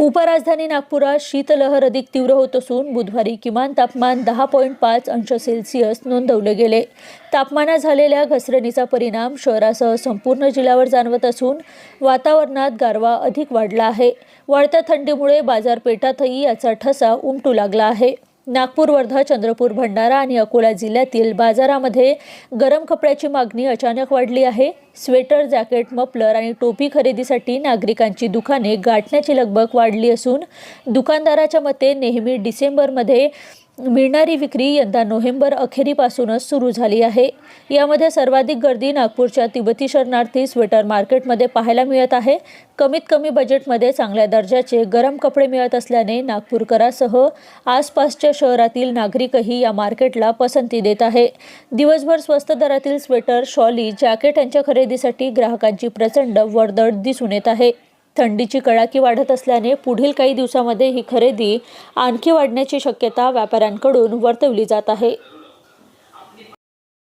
उपराजधानी नागपुरात शीतलहर अधिक तीव्र होत असून बुधवारी किमान तापमान दहा पॉईंट पाच अंश सेल्सिअस नोंदवले गेले. तापमानात झालेल्या घसरणीचा परिणाम शहरासह संपूर्ण जिल्ह्यावर जाणवत असून वातावरणात गारवा अधिक वाढला आहे. वाढत्या थंडीमुळे बाजारपेठातही याचा ठसा उमटू लागला आहे. नागपूर वर्धा चंद्रपूर भंडारा आणि अकोला जिल्ह्यातील बाजारामध्ये गरम कपड्याची मागणी अचानक वाढली आहे. स्वेटर जॅकेट मफलर आणि टोपी खरेदीसाठी नागरिकांची दुकाने गाठण्याची लगबग वाढली असून दुकानदाराच्या मते नेहमी डिसेंबरमध्ये मिळणारी विक्री यंदा नोव्हेंबर अखेरीपासूनच सुरू झाली आहे. यामध्ये सर्वाधिक गर्दी नागपूरच्या तिबेती शरणार्थी स्वेटर मार्केटमध्ये पाहायला मिळत आहे. कमीत कमी बजेटमध्ये चांगल्या दर्जाचे गरम कपडे मिळत असल्याने नागपूरकरासह आसपासच्या शहरातील नागरिकही या मार्केटला पसंती देत आहे. दिवसभर स्वस्त दरातील स्वेटर शॉली जॅकेट यांच्या खरेदीसाठी ग्राहकांची प्रचंड वर्दळ दिसून येत आहे. थंडीची कडाकी वाढत असल्याने पुढील काही दिवसामध्ये ही खरेदी आणखी वाढण्याची शक्यता व्यापाऱ्यांकडून वर्तवली जात आहे.